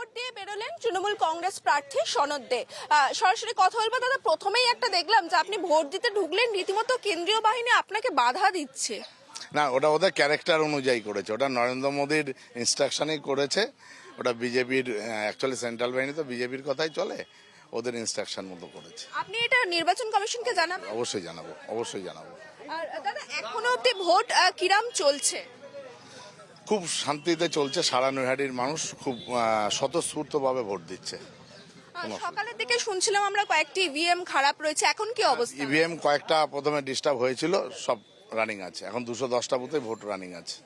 Vote দিয়ে বেরোলেন তৃণমূল কংগ্রেস প্রার্থী সনদ দে। সরাসরি কথা বলব দাদা প্রথমেই একটা দেখলাম যে আপনি ভোট দিতে ঢুকলেন রীতিমতো কেন্দ্রীয় বাহিনী আপনাকে বাধা দিচ্ছে। না ওটা ওদের ক্যারেক্টার অনুযায়ী করেছে। ওটা নরেন্দ্র মোদীর ইনস্ট্রাকশনেই করেছে। ওটা বিজেপির অ্যাকচুয়ালি সেন্ট্রাল বাহিনী তো বিজেপির কথাই চলে। ওদের ইনস্ট্রাকশন মতো করেছে। আপনি এটা নির্বাচন কমিশনকে জানাবেন অবশ্যই জানাব অবশ্যই জানাব। আর দাদা এখনও অব্দি ভোট কিরাম চলছে? খুব শান্তিতে চলছে সারা নৈহাটির মানুষ খুব স্বতঃস্ফূর্তভাবে ভোট দিচ্ছে। সকালের দিকে শুনছিলাম আমরা কয়েকটি ইভিএম খারাপ রয়েছে এখন কি অবস্থা? ইভিএম কয়েকটা প্রথমে ডিস্টার্ব হয়েছিল সব রানিং আছে। এখন দুশো দশটা বুথে ভোট রানিং আছে।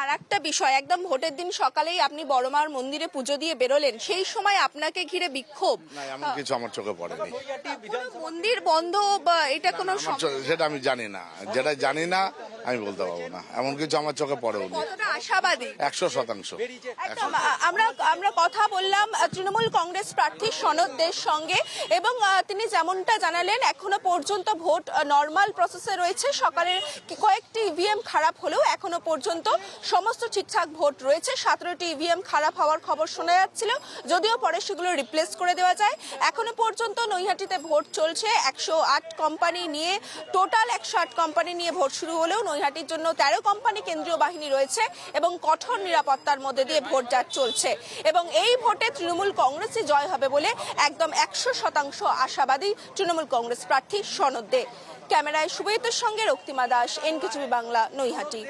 আর একটা বিষয় একদম ভোটের দিন সকালেই আপনি বড়মার মন্দিরে পুজো দিয়ে বেরোলেন সেই সময় আপনাকে ঘিরে বিক্ষোভ। এমন কিছু আমার চোখে পড়েনি। মন্দির বন্ধ বা এটা কোনো সেটা আমি জানি না। যেটা জানি না আমি বলতে পারব না। এমন কিছু আমার চোখে পড়েও নি। কতটা আশাবাদী? একশো শতাংশ। আমরা আমরা কথা বললাম তৃণমূল কংগ্রেস প্রার্থী সনদ দের সঙ্গে এবং তিনি যেমনটা জানালেন এখনও পর্যন্ত ভোট নর্মাল প্রসেসে রয়েছে। সকালের কয়েকটি ইভিএম খারাপ হলেও এখনও পর্যন্ত সমস্ত ঠিকঠাক ভোট রয়েছে। সতেরোটি ইভিএম খারাপ হওয়ার খবর শোনা যাচ্ছিল যদিও পরে সেগুলো রিপ্লেস করে দেওয়া যায়। এখনও পর্যন্ত নৈহাটিতে ভোট চলছে। একশো আট কোম্পানি নিয়ে টোটাল একশো আট কোম্পানি নিয়ে ভোট শুরু হলেও নৈহাটির জন্য তেরো কোম্পানি কেন্দ্রীয় বাহিনী রয়েছে এবং কঠোর নিরাপত্তার মধ্যে দিয়ে ভোট যার চলছে। এবং এই ভোটে তৃণমূল কংগ্রেসই জয় হবে বলে একদম একশো শতাংশ আশাবাদী তৃণমূল কংগ্রেস প্রার্থী সনদ দে। ক্যামেরায় সুবেতের সঙ্গে রক্তিমা দাস, এনকেটিভি বাংলা, নৈহাটি।